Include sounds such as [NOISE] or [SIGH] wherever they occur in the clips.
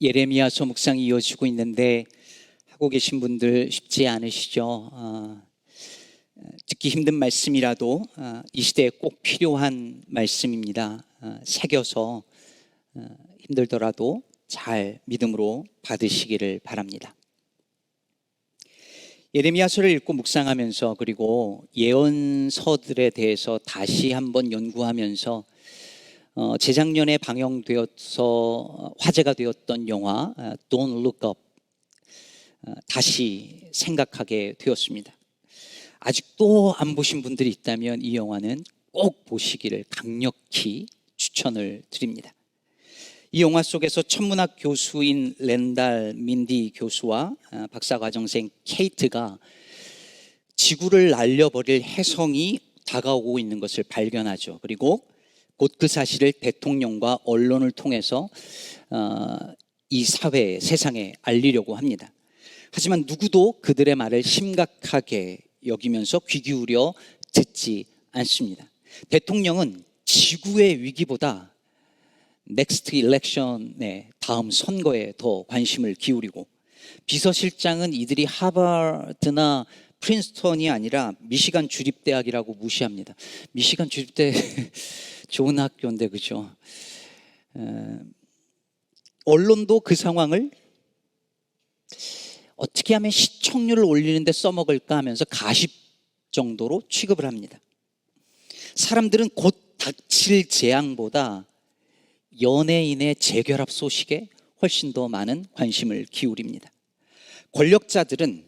예레미야서 묵상이 이어지고 있는데 하고 계신 분들 쉽지 않으시죠? 어, 듣기 힘든 말씀이라도 어, 이 시대에 꼭 필요한 말씀입니다. 어, 새겨서 어, 힘들더라도 잘 믿음으로 받으시기를 바랍니다. 예레미야서를 읽고 묵상하면서 그리고 예언서들에 대해서 다시 한번 연구하면서 어, 재작년에 방영되어서 화제가 되었던 영화 어, Don't Look Up 어, 다시 생각하게 되었습니다. 아직도 안 보신 분들이 있다면 이 영화는 꼭 보시기를 강력히 추천을 드립니다. 이 영화 속에서 천문학 교수인 렌달 민디 교수와 어, 박사과정생 케이트가 지구를 날려버릴 해성이 다가오고 있는 것을 발견하죠. 그리고 곧 그 사실을 대통령과 언론을 통해서 어, 이 사회, 세상에 알리려고 합니다. 하지만 누구도 그들의 말을 심각하게 여기면서 귀 기울여 듣지 않습니다. 대통령은 지구의 위기보다 넥스트 일렉션의 다음 선거에 더 관심을 기울이고 비서실장은 이들이 하버드나 프린스턴이 아니라 미시간 주립대학이라고 무시합니다. 미시간 주립대 [LAUGHS] 좋은 학교인데 그죠? 에, 언론도 그 상황을 어떻게 하면 시청률을 올리는데 써먹을까 하면서 가십 정도로 취급을 합니다. 사람들은 곧 닥칠 재앙보다 연예인의 재결합 소식에 훨씬 더 많은 관심을 기울입니다. 권력자들은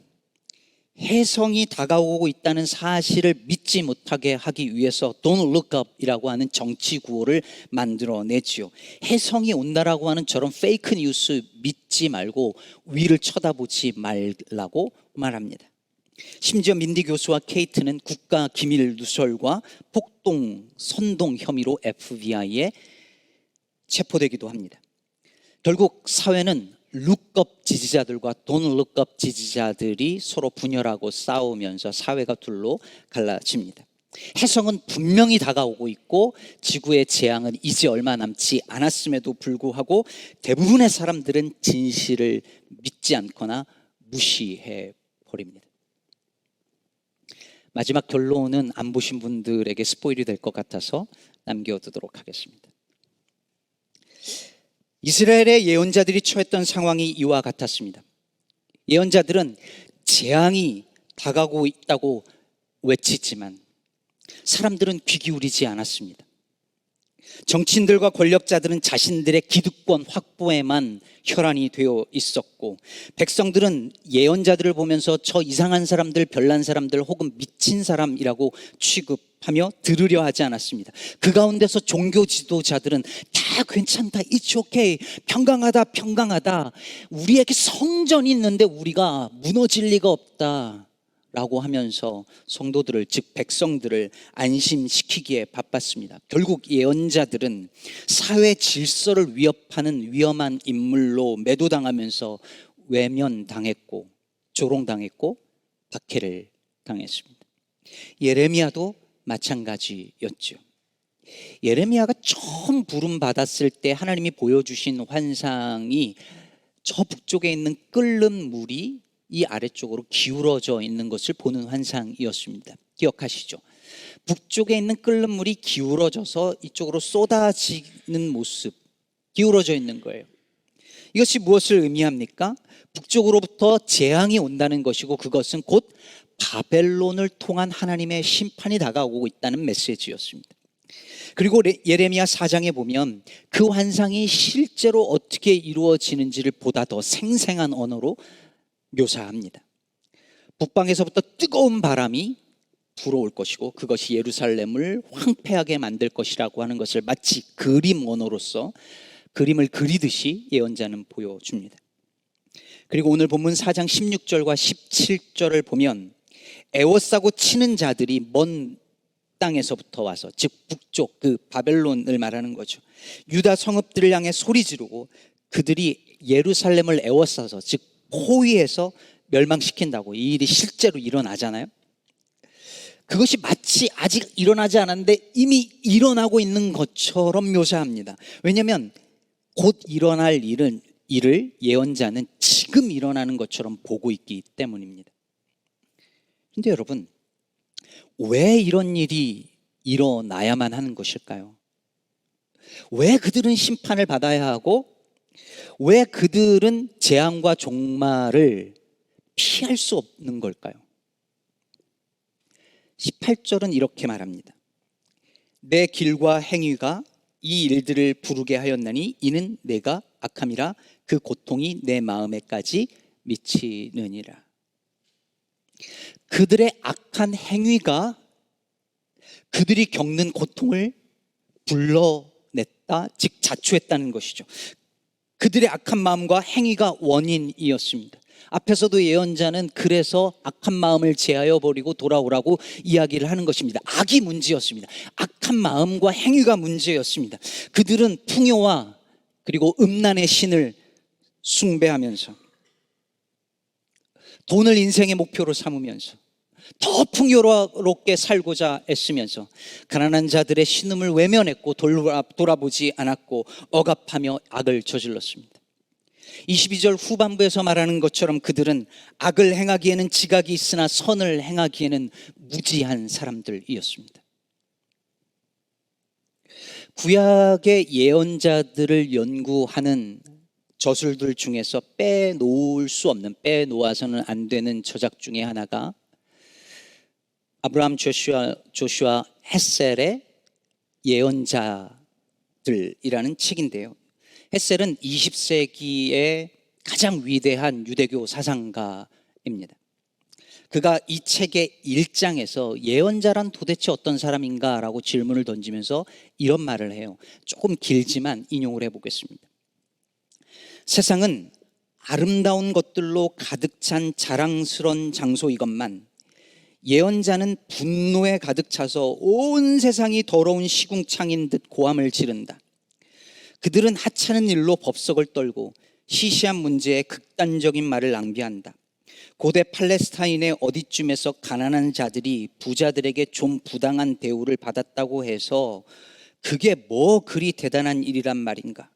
해성이 다가오고 있다는 사실을 믿지 못하게 하기 위해서 Don't look up이라고 하는 정치 구호를 만들어내지요. 해성이 온다라고 하는 저런 페이크 뉴스 믿지 말고 위를 쳐다보지 말라고 말합니다. 심지어 민디 교수와 케이트는 국가 기밀 누설과 폭동, 선동 혐의로 FBI에 체포되기도 합니다. 결국 사회는 룩업 지지자들과 돈 룩업 지지자들이 서로 분열하고 싸우면서 사회가 둘로 갈라집니다. 해성은 분명히 다가오고 있고 지구의 재앙은 이제 얼마 남지 않았음에도 불구하고 대부분의 사람들은 진실을 믿지 않거나 무시해 버립니다. 마지막 결론은 안 보신 분들에게 스포일이 될 것 같아서 남겨두도록 하겠습니다. 이스라엘의 예언자들이 처했던 상황이 이와 같았습니다. 예언자들은 재앙이 다가오고 있다고 외치지만 사람들은 귀 기울이지 않았습니다. 정치인들과 권력자들은 자신들의 기득권 확보에만 혈안이 되어 있었고 백성들은 예언자들을 보면서 저 이상한 사람들, 별난 사람들 혹은 미친 사람이라고 취급하며 들으려 하지 않았습니다. 그 가운데서 종교 지도자들은 다 괜찮다, it's okay, 평강하다, 평강하다. 우리에게 성전이 있는데 우리가 무너질 리가 없다. 라고 하면서 성도들을 즉 백성들을 안심시키기에 바빴습니다. 결국 예언자들은 사회 질서를 위협하는 위험한 인물로 매도당하면서 외면당했고 조롱당했고 박해를 당했습니다. 예레미야도 마찬가지였죠. 예레미야가 처음 부름 받았을 때 하나님이 보여주신 환상이 저 북쪽에 있는 끓는 물이 이 아래쪽으로 기울어져 있는 것을 보는 환상이었습니다. 기억하시죠? 북쪽에 있는 끓는 물이 기울어져서 이쪽으로 쏟아지는 모습, 기울어져 있는 거예요. 이것이 무엇을 의미합니까? 북쪽으로부터 재앙이 온다는 것이고 그것은 곧 바벨론을 통한 하나님의 심판이 다가오고 있다는 메시지였습니다. 그리고 예레미야 4장에 보면 그 환상이 실제로 어떻게 이루어지는지를 보다 더 생생한 언어로 묘사합니다. 북방에서부터 뜨거운 바람이 불어올 것이고 그것이 예루살렘을 황폐하게 만들 것이라고 하는 것을 마치 그림 언어로서 그림을 그리듯이 예언자는 보여줍니다. 그리고 오늘 본문 4장 16절과 17절을 보면 애워싸고 치는 자들이 먼 땅에서부터 와서 즉 북쪽 그 바벨론을 말하는 거죠. 유다 성읍들을 향해 소리 지르고 그들이 예루살렘을 애워싸서 즉 포위해서 멸망시킨다고 이 일이 실제로 일어나잖아요. 그것이 마치 아직 일어나지 않았는데 이미 일어나고 있는 것처럼 묘사합니다. 왜냐하면 곧 일어날 일은 일을 예언자는 지금 일어나는 것처럼 보고 있기 때문입니다. 근데 여러분, 왜 이런 일이 일어나야만 하는 것일까요? 왜 그들은 심판을 받아야 하고 왜 그들은 재앙과 종말을 피할 수 없는 걸까요? 18절은 이렇게 말합니다. 내 길과 행위가 이 일들을 부르게 하였나니 이는 내가 악함이라 그 고통이 내 마음에까지 미치느니라. 그들의 악한 행위가 그들이 겪는 고통을 불러냈다, 즉 자초했다는 것이죠. 그들의 악한 마음과 행위가 원인이었습니다. 앞에서도 예언자는 그래서 악한 마음을 제하여 버리고 돌아오라고 이야기를 하는 것입니다. 악이 문제였습니다. 악한 마음과 행위가 문제였습니다. 그들은 풍요와 그리고 음란의 신을 숭배하면서 돈을 인생의 목표로 삼으면서 더 풍요롭게 살고자 애쓰면서 가난한 자들의 신음을 외면했고 돌아, 돌아보지 않았고 억압하며 악을 저질렀습니다. 22절 후반부에서 말하는 것처럼 그들은 악을 행하기에는 지각이 있으나 선을 행하기에는 무지한 사람들이었습니다. 구약의 예언자들을 연구하는 저술들 중에서 빼놓을 수 없는 빼놓아서는 안 되는 저작 중에 하나가 아브라함 조슈아 조슈아 햇셀의 예언자들이라는 책인데요. 햇셀은 20세기의 가장 위대한 유대교 사상가입니다. 그가 이 책의 1장에서 예언자란 도대체 어떤 사람인가 라고 질문을 던지면서 이런 말을 해요. 조금 길지만 인용을 해보겠습니다. 세상은 아름다운 것들로 가득 찬 자랑스런 장소 이것만 예언자는 분노에 가득 차서 온 세상이 더러운 시궁창인 듯 고함을 지른다. 그들은 하찮은 일로 법석을 떨고 시시한 문제에 극단적인 말을 낭비한다. 고대 팔레스타인의 어디쯤에서 가난한 자들이 부자들에게 좀 부당한 대우를 받았다고 해서 그게 뭐 그리 대단한 일이란 말인가?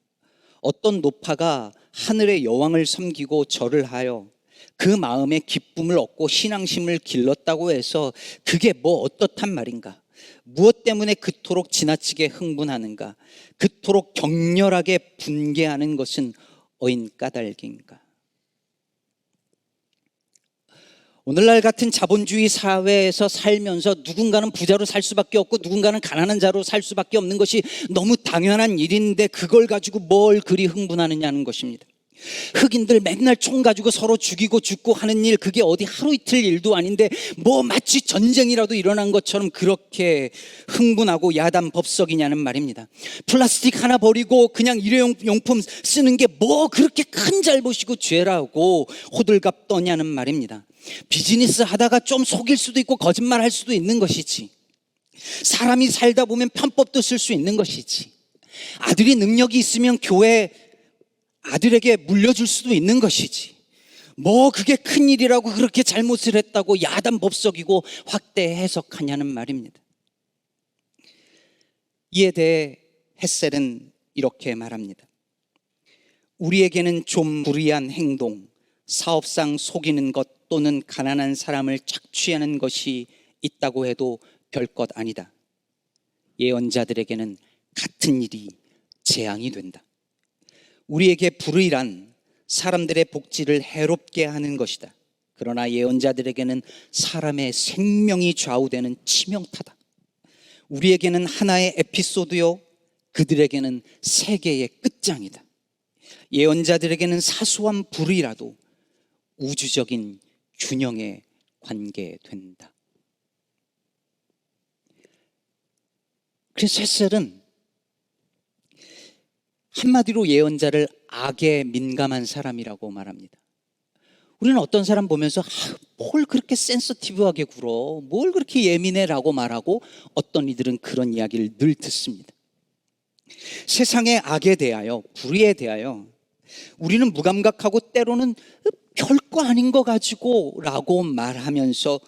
어떤 노파가 하늘의 여왕을 섬기고 절을 하여 그 마음에 기쁨을 얻고 신앙심을 길렀다고 해서 그게 뭐 어떻단 말인가? 무엇 때문에 그토록 지나치게 흥분하는가? 그토록 격렬하게 분개하는 것은 어인 까닭인가? 오늘날 같은 자본주의 사회에서 살면서 누군가는 부자로 살 수밖에 없고 누군가는 가난한 자로 살 수밖에 없는 것이 너무 당연한 일인데 그걸 가지고 뭘 그리 흥분하느냐는 것입니다. 흑인들 맨날 총 가지고 서로 죽이고 죽고 하는 일 그게 어디 하루 이틀 일도 아닌데 뭐 마치 전쟁이라도 일어난 것처럼 그렇게 흥분하고 야단 법석이냐는 말입니다. 플라스틱 하나 버리고 그냥 일회용품 쓰는 게 뭐 그렇게 큰 잘못이고 죄라고 호들갑 떠냐는 말입니다. 비즈니스 하다가 좀 속일 수도 있고 거짓말 할 수도 있는 것이지. 사람이 살다 보면 편법도 쓸 수 있는 것이지. 아들이 능력이 있으면 교회 아들에게 물려줄 수도 있는 것이지. 뭐 그게 큰 일이라고 그렇게 잘못을 했다고 야단 법석이고 확대 해석하냐는 말입니다. 이에 대해 햇셀은 이렇게 말합니다. 우리에게는 좀 불의한 행동, 사업상 속이는 것 또는 가난한 사람을 착취하는 것이 있다고 해도 별 것 아니다. 예언자들에게는 같은 일이 재앙이 된다. 우리에게 불의란 사람들의 복지를 해롭게 하는 것이다. 그러나 예언자들에게는 사람의 생명이 좌우되는 치명타다. 우리에게는 하나의 에피소드요, 그들에게는 세계의 끝장이다. 예언자들에게는 사소한 불의라도 우주적인 균형에 관계된다. 그래서 햇셀은 한마디로 예언자를 악에 민감한 사람이라고 말합니다. 우리는 어떤 사람 보면서 아, 뭘 그렇게 센서티브하게 굴어, 뭘 그렇게 예민해라고 말하고 어떤 이들은 그런 이야기를 늘 듣습니다. 세상의 악에 대하여, 불의에 대하여 우리는 무감각하고 때로는 별거 아닌 거 가지고 라고 말하면서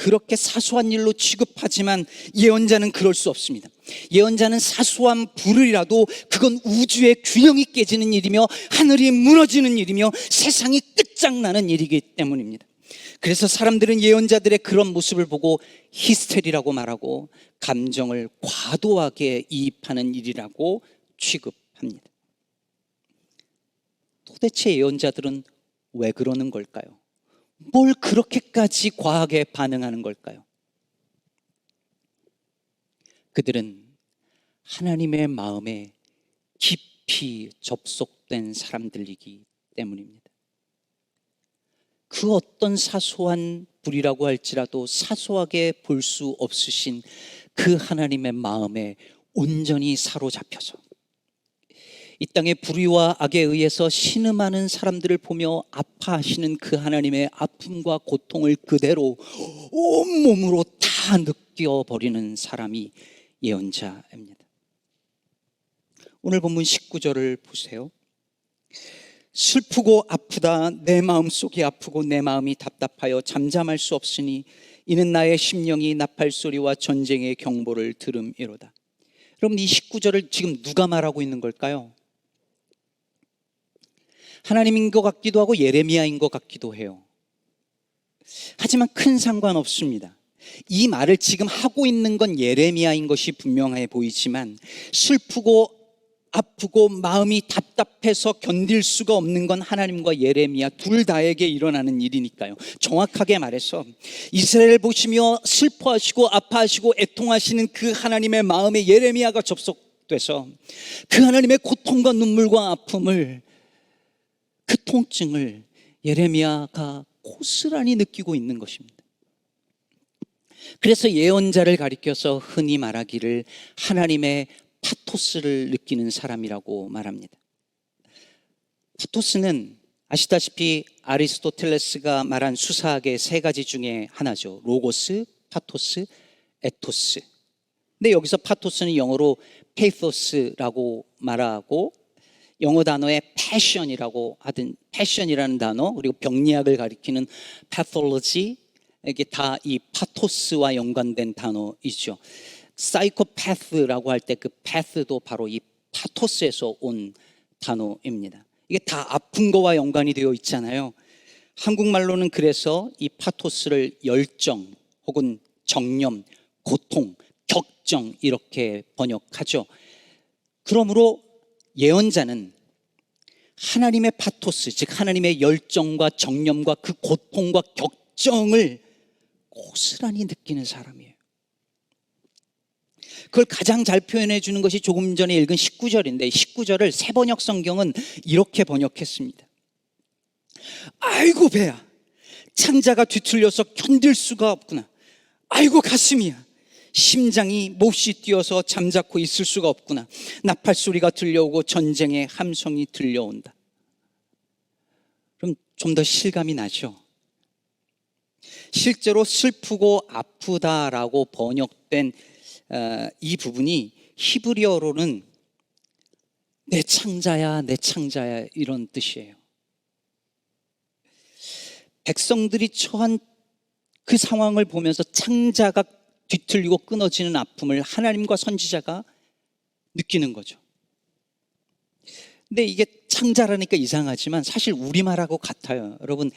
그렇게 사소한 일로 취급하지만 예언자는 그럴 수 없습니다. 예언자는 사소한 불을이라도 그건 우주의 균형이 깨지는 일이며 하늘이 무너지는 일이며 세상이 끝장나는 일이기 때문입니다. 그래서 사람들은 예언자들의 그런 모습을 보고 히스테리라고 말하고 감정을 과도하게 이입하는 일이라고 취급합니다. 도대체 예언자들은 왜 그러는 걸까요? 뭘 그렇게까지 과하게 반응하는 걸까요? 그들은 하나님의 마음에 깊이 접속된 사람들이기 때문입니다. 그 어떤 사소한 불이라고 할지라도 사소하게 볼 수 없으신 그 하나님의 마음에 온전히 사로잡혀서 이 땅의 불의와 악에 의해서 신음하는 사람들을 보며 아파하시는 그 하나님의 아픔과 고통을 그대로 온몸으로 다 느껴버리는 사람이 예언자입니다. 오늘 본문 19절을 보세요. 슬프고 아프다 내 마음 속이 아프고 내 마음이 답답하여 잠잠할 수 없으니 이는 나의 심령이 나팔 소리와 전쟁의 경보를 들음이로다. 여러분 이 19절을 지금 누가 말하고 있는 걸까요? 하나님인 것 같기도 하고 예레미야인 것 같기도 해요. 하지만 큰 상관 없습니다. 이 말을 지금 하고 있는 건 예레미야인 것이 분명해 보이지만 슬프고 아프고 마음이 답답해서 견딜 수가 없는 건 하나님과 예레미야 둘 다에게 일어나는 일이니까요. 정확하게 말해서 이스라엘 보시며 슬퍼하시고 아파하시고 애통하시는 그 하나님의 마음에 예레미야가 접속돼서 그 하나님의 고통과 눈물과 아픔을 그 통증을 예레미야가 고스란히 느끼고 있는 것입니다. 그래서 예언자를 가리켜서 흔히 말하기를 하나님의 파토스를 느끼는 사람이라고 말합니다. 파토스는 아시다시피 아리스토텔레스가 말한 수사학의 세 가지 중에 하나죠. 로고스, 파토스, 에토스. 근데 여기서 파토스는 영어로 페이토스라고 말하고 영어 단어에 패션이라고 하든 패션이라는 단어 그리고 병리학을 가리키는 pathology 이게 다 이 파토스와 연관된 단어이죠. 사이코패스라고 할 때 그 패스도 바로 이 파토스에서 온 단어입니다. 이게 다 아픈 거와 연관이 되어 있잖아요. 한국말로는 그래서 이 파토스를 열정 혹은 정념, 고통, 격정 이렇게 번역하죠. 그러므로 예언자는 하나님의 파토스, 즉 하나님의 열정과 정념과 그 고통과 격정을 고스란히 느끼는 사람이에요. 그걸 가장 잘 표현해 주는 것이 조금 전에 읽은 19절인데 19절을 새 번역 성경은 이렇게 번역했습니다. 아이고 배야 창자가 뒤틀려서 견딜 수가 없구나. 아이고 가슴이야. 심장이 몹시 뛰어서 잠자코 있을 수가 없구나. 나팔 소리가 들려오고 전쟁의 함성이 들려온다. 그럼 좀 더 실감이 나죠? 실제로 슬프고 아프다라고 번역된 어, 이 부분이 히브리어로는 내 창자야, 내 창자야 이런 뜻이에요. 백성들이 처한 그 상황을 보면서 창자가 뒤틀리고 끊어지는 아픔을 하나님과 선지자가 느끼는 거죠. 근데 이게 창자라니까 이상하지만 사실 우리말하고 같아요. 여러분,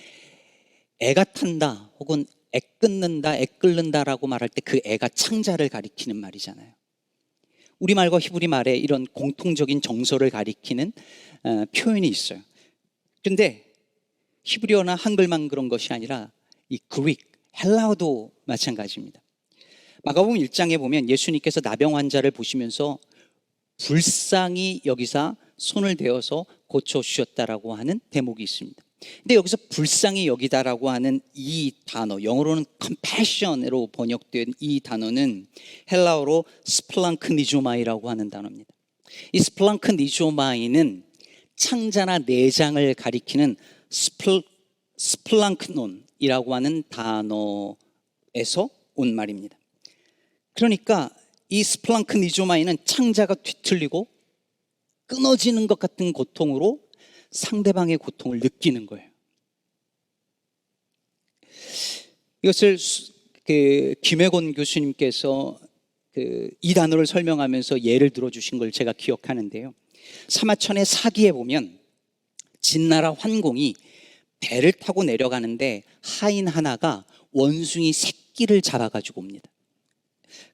애가 탄다 혹은 애 끊는다, 애 끓는다라고 말할 때 그 애가 창자를 가리키는 말이잖아요. 우리말과 히브리 말에 이런 공통적인 정서를 가리키는 어, 표현이 있어요. 그런데 히브리어나 한글만 그런 것이 아니라 이 그릭, 헬라어도 마찬가지입니다. 마가복음 1장에 보면 예수님께서 나병 환자를 보시면서 불쌍히 여기서 손을 대어서 고쳐 주셨다라고 하는 대목이 있습니다. 근데 여기서 불쌍히 여기다라고 하는 이 단어, 영어로는 compassion으로 번역된 이 단어는 헬라어로 스플랑크 니조마이라고 하는 단어입니다. 이 스플랑크 니조마이는 창자나 내장을 가리키는 스플, 스플랑크논이라고 하는 단어에서 온 말입니다. 그러니까 이 스플랑크 니조마이는 창자가 뒤틀리고 끊어지는 것 같은 고통으로 상대방의 고통을 느끼는 거예요. 이것을 그 김혜곤 교수님께서 그 이 단어를 설명하면서 예를 들어 주신 걸 제가 기억하는데요. 사마천의 사기에 보면 진나라 환공이 배를 타고 내려가는데 하인 하나가 원숭이 새끼를 잡아가지고 옵니다.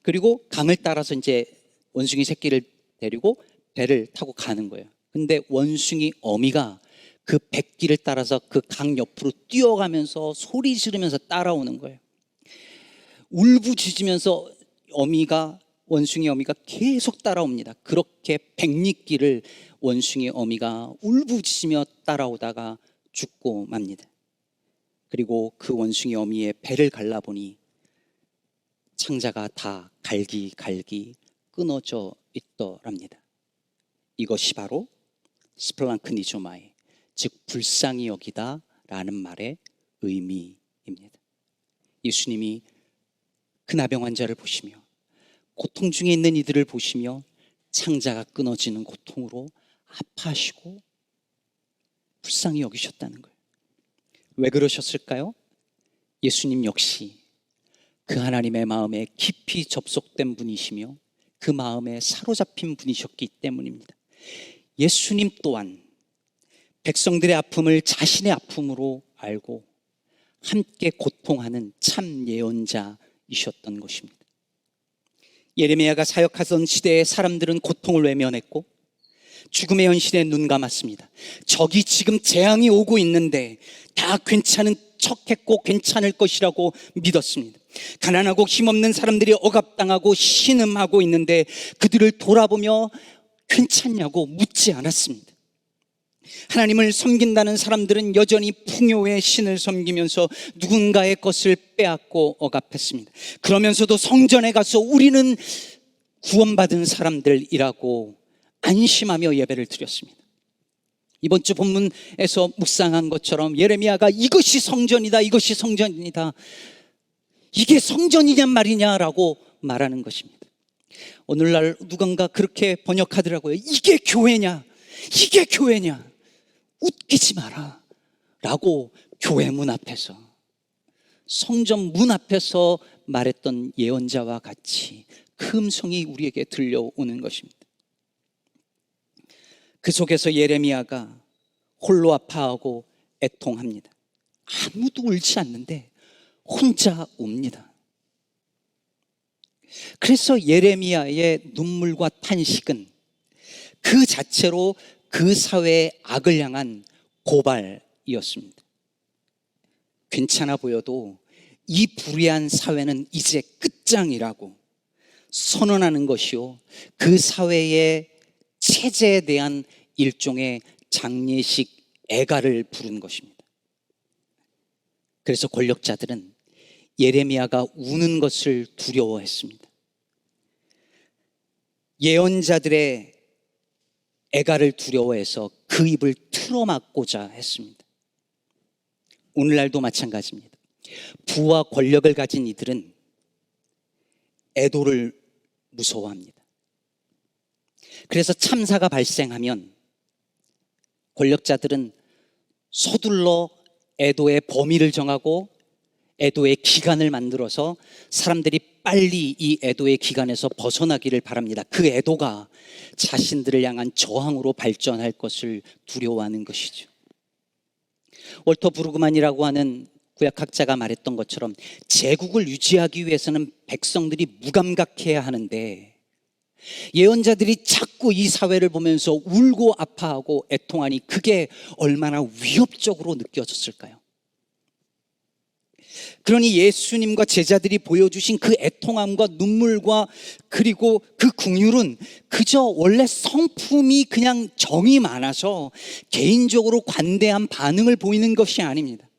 그리고 강을 따라서 이제 원숭이 새끼를 데리고 배를 타고 가는 거예요. 근데 원숭이 어미가 그 백기를 따라서 그 강 옆으로 뛰어가면서 소리 지르면서 따라오는 거예요. 울부짖으면서 어미가 원숭이 어미가 계속 따라옵니다. 그렇게 백리길을 원숭이 어미가 울부짖으며 따라오다가 죽고 맙니다. 그리고 그 원숭이 어미의 배를 갈라보니 창자가 다 갈기갈기 끊어져 있더랍니다. 이것이 바로 스플랑크니조마이, 즉 불쌍히 여기다 라는 말의 의미입니다. 예수님이 그 나병 환자를 보시며 고통 중에 있는 이들을 보시며 창자가 끊어지는 고통으로 아파하시고 불쌍히 여기셨다는 거예요. 왜 그러셨을까요? 예수님 역시 그 하나님의 마음에 깊이 접속된 분이시며 그 마음에 사로잡힌 분이셨기 때문입니다. 예수님 또한 백성들의 아픔을 자신의 아픔으로 알고 함께 고통하는 참 예언자이셨던 것입니다. 예레미야가 사역하던 시대에 사람들은 고통을 외면했고 죽음의 현실에 눈 감았습니다. 적이 지금 재앙이 오고 있는데 다 괜찮은 척했고 괜찮을 것이라고 믿었습니다. 가난하고 힘없는 사람들이 억압당하고 신음하고 있는데 그들을 돌아보며 괜찮냐고 묻지 않았습니다. 하나님을 섬긴다는 사람들은 여전히 풍요의 신을 섬기면서 누군가의 것을 빼앗고 억압했습니다. 그러면서도 성전에 가서 우리는 구원받은 사람들이라고 안심하며 예배를 드렸습니다. 이번 주 본문에서 묵상한 것처럼 예레미야가 이것이 성전이다, 이것이 성전이다. 이게 성전이냔 말이냐라고 말하는 것입니다. 오늘날 누군가 그렇게 번역하더라고요. 이게 교회냐? 이게 교회냐? 웃기지 마라. 라고 교회 문 앞에서 성전 문 앞에서 말했던 예언자와 같이 그 음성이 우리에게 들려오는 것입니다. 그 속에서 예레미야가 홀로 아파하고 애통합니다. 아무도 울지 않는데 혼자 웁니다. 그래서 예레미야의 눈물과 탄식은 그 자체로 그 사회의 악을 향한 고발이었습니다. 괜찮아 보여도 이 불의한 사회는 이제 끝장이라고 선언하는 것이요. 그 사회의 체제에 대한 일종의 장례식 애가를 부른 것입니다. 그래서 권력자들은 예레미야가 우는 것을 두려워했습니다. 예언자들의 애가를 두려워해서 그 입을 틀어막고자 했습니다. 오늘날도 마찬가지입니다. 부와 권력을 가진 이들은 애도를 무서워합니다. 그래서 참사가 발생하면 권력자들은 서둘러 애도의 범위를 정하고 애도의 기간을 만들어서 사람들이 빨리 이 애도의 기간에서 벗어나기를 바랍니다. 그 애도가 자신들을 향한 저항으로 발전할 것을 두려워하는 것이죠. 월터 브루그만이라고 하는 구약학자가 말했던 것처럼 제국을 유지하기 위해서는 백성들이 무감각해야 하는데 예언자들이 자꾸 이 사회를 보면서 울고 아파하고 애통하니 그게 얼마나 위협적으로 느껴졌을까요? 그러니 예수님과 제자들이 보여주신 그 애통함과 눈물과 그리고 그 궁율은 그저 원래 성품이 그냥 정이 많아서 개인적으로 관대한 반응을 보이는 것이 아닙니다.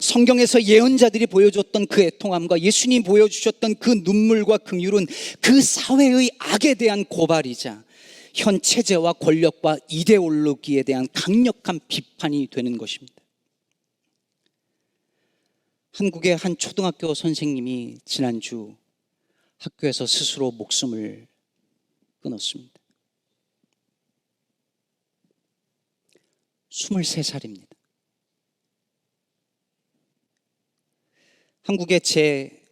성경에서 예언자들이 보여줬던 그 애통함과 예수님 보여주셨던 그 눈물과 긍휼은 그 사회의 악에 대한 고발이자 현 체제와 권력과 이데올로기에 대한 강력한 비판이 되는 것입니다. 한국의 한 초등학교 선생님이 지난주 학교에서 스스로 목숨을 끊었습니다. 23살입니다. 한국의 제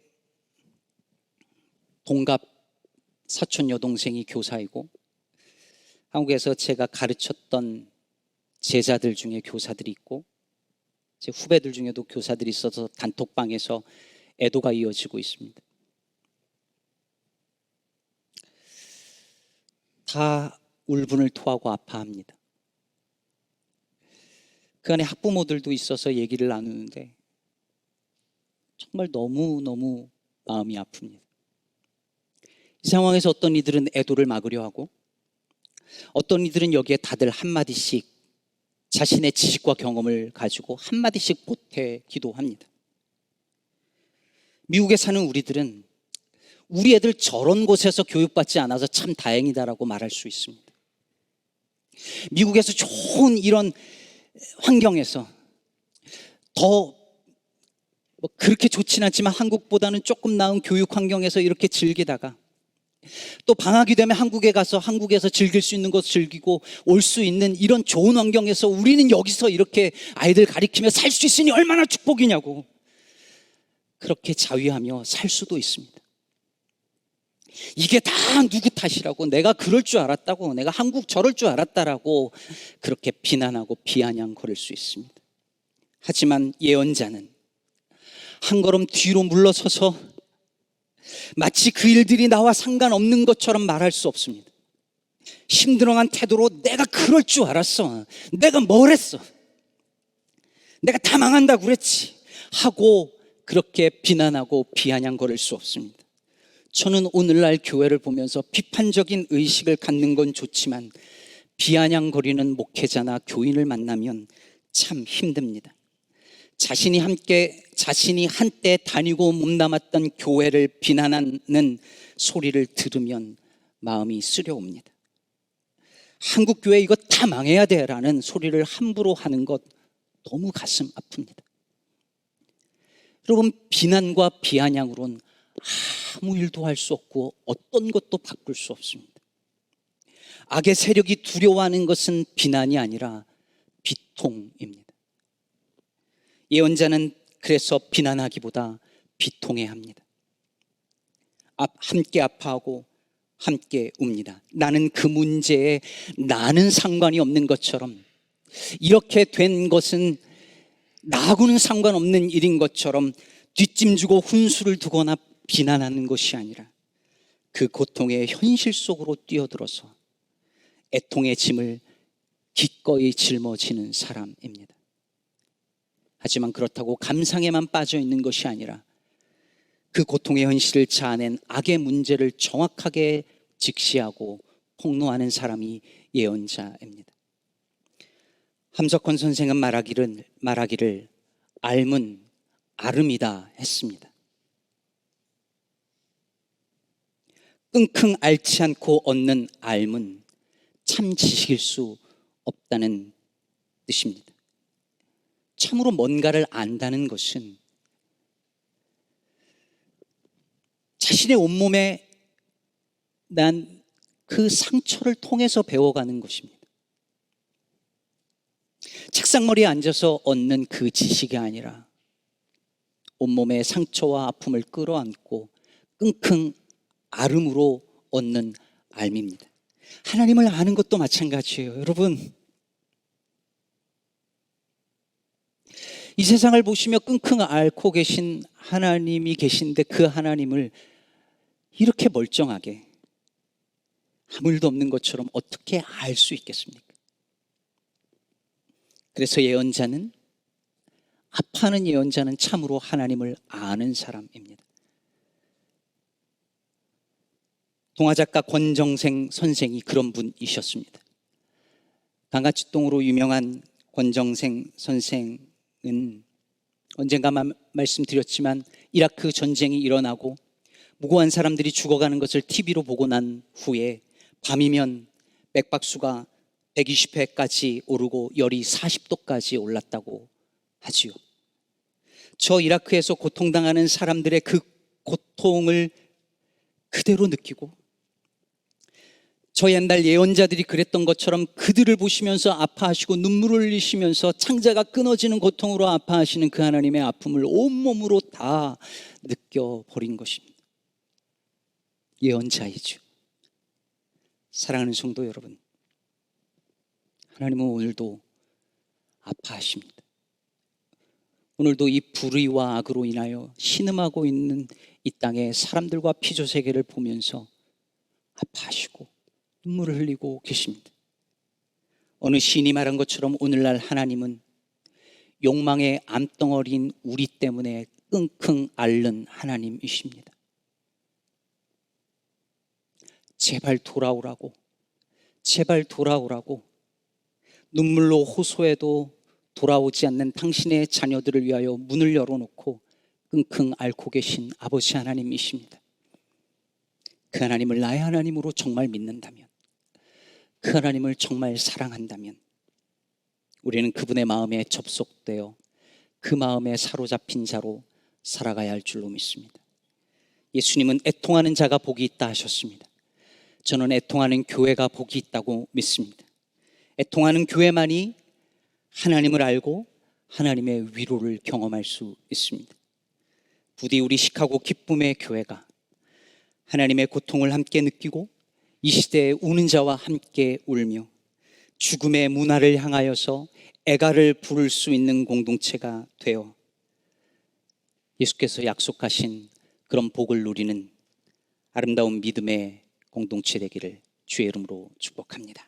동갑 사촌 여동생이 교사이고 한국에서 제가 가르쳤던 제자들 중에 교사들이 있고 제 후배들 중에도 교사들이 있어서 단톡방에서 애도가 이어지고 있습니다. 다 울분을 토하고 아파합니다. 그 안에 학부모들도 있어서 얘기를 나누는데 정말 너무너무 마음이 아픕니다. 이 상황에서 어떤 이들은 애도를 막으려 하고 어떤 이들은 여기에 다들 한마디씩 자신의 지식과 경험을 가지고 한마디씩 보태 기도합니다. 미국에 사는 우리들은 우리 애들 저런 곳에서 교육받지 않아서 참 다행이다라고 말할 수 있습니다. 미국에서 좋은 이런 환경에서 더 뭐 그렇게 좋진 않지만 한국보다는 조금 나은 교육 환경에서 이렇게 즐기다가 또 방학이 되면 한국에 가서 한국에서 즐길 수 있는 것 즐기고 올 수 있는 이런 좋은 환경에서 우리는 여기서 이렇게 아이들 가리키며 살 수 있으니 얼마나 축복이냐고 그렇게 자위하며 살 수도 있습니다. 이게 다 누구 탓이라고 내가 그럴 줄 알았다고 내가 한국 저럴 줄 알았다라고 그렇게 비난하고 비아냥거릴 수 있습니다. 하지만 예언자는 한 걸음 뒤로 물러서서 마치 그 일들이 나와 상관없는 것처럼 말할 수 없습니다. 힘들어한 태도로 내가 그럴 줄 알았어. 내가 뭘 했어. 내가 다 망한다고 그랬지. 하고 그렇게 비난하고 비아냥거릴 수 없습니다. 저는 오늘날 교회를 보면서 비판적인 의식을 갖는 건 좋지만 비아냥거리는 목회자나 교인을 만나면 참 힘듭니다. 자신이 함께 자신이 한때 다니고 몸담았던 교회를 비난하는 소리를 들으면 마음이 쓰려옵니다. 한국 교회 이거 다 망해야 돼라는 소리를 함부로 하는 것 너무 가슴 아픕니다. 여러분 비난과 비아냥으론 아무 일도 할 수 없고 어떤 것도 바꿀 수 없습니다. 악의 세력이 두려워하는 것은 비난이 아니라 비통입니다. 예언자는 그래서 비난하기보다 비통해 합니다. 함께 아파하고 함께 웁니다. 나는 그 문제에 나는 상관이 없는 것처럼 이렇게 된 것은 나하고는 상관없는 일인 것처럼 뒷짐지고 훈수를 두거나 비난하는 것이 아니라 그 고통의 현실 속으로 뛰어들어서 애통의 짐을 기꺼이 짊어지는 사람입니다. 하지만 그렇다고 감상에만 빠져 있는 것이 아니라 그 고통의 현실을 자아낸 악의 문제를 정확하게 직시하고 폭로하는 사람이 예언자입니다. 함석헌 선생은 말하기를, 말하기를 알문 아름이다 했습니다. 끙끙 앓지 않고 얻는 알문 참 지식일 수 없다는 뜻입니다. 참으로 뭔가를 안다는 것은 자신의 온몸에 난 그 상처를 통해서 배워가는 것입니다. 책상머리에 앉아서 얻는 그 지식이 아니라 온몸의 상처와 아픔을 끌어안고 끙끙 앓음으로 얻는 알입니다. 하나님을 아는 것도 마찬가지예요. 여러분, 이 세상을 보시며 끙끙 앓고 계신 하나님이 계신데 그 하나님을 이렇게 멀쩡하게 아무 일도 없는 것처럼 어떻게 알 수 있겠습니까? 그래서 예언자는 아파하는 예언자는 참으로 하나님을 아는 사람입니다. 동화 작가 권정생 선생이 그런 분이셨습니다. 강가치동으로 유명한 권정생 선생 은 언젠가 마, 말씀드렸지만 이라크 전쟁이 일어나고 무고한 사람들이 죽어가는 것을 TV로 보고 난 후에 밤이면 맥박수가 120회까지 오르고 열이 40도까지 올랐다고 하지요. 저 이라크에서 고통당하는 사람들의 그 고통을 그대로 느끼고 저 옛날 예언자들이 그랬던 것처럼 그들을 보시면서 아파하시고 눈물을 흘리시면서 창자가 끊어지는 고통으로 아파하시는 그 하나님의 아픔을 온몸으로 다 느껴버린 것입니다. 예언자이죠. 사랑하는 성도 여러분, 하나님은 오늘도 아파하십니다. 오늘도 이 불의와 악으로 인하여 신음하고 있는 이 땅의 사람들과 피조 세계를 보면서 아파하시고 눈물을 흘리고 계십니다. 어느 시인이 말한 것처럼 오늘날 하나님은 욕망의 암덩어리인 우리 때문에 끙끙 앓는 하나님이십니다. 제발 돌아오라고, 제발 돌아오라고 눈물로 호소해도 돌아오지 않는 당신의 자녀들을 위하여 문을 열어놓고 끙끙 앓고 계신 아버지 하나님이십니다. 그 하나님을 나의 하나님으로 정말 믿는다면, 그 하나님을 정말 사랑한다면, 우리는 그분의 마음에 접속되어 그 마음에 사로잡힌 자로 살아가야 할 줄로 믿습니다. 예수님은 애통하는 자가 복이 있다 하셨습니다. 저는 애통하는 교회가 복이 있다고 믿습니다. 애통하는 교회만이 하나님을 알고 하나님의 위로를 경험할 수 있습니다. 부디 우리 시카고 기쁨의 교회가 하나님의 고통을 함께 느끼고 이 시대에 우는 자와 함께 울며 죽음의 문화를 향하여서 애가를 부를 수 있는 공동체가 되어 예수께서 약속하신 그런 복을 누리는 아름다운 믿음의 공동체 되기를 주의 이름으로 축복합니다.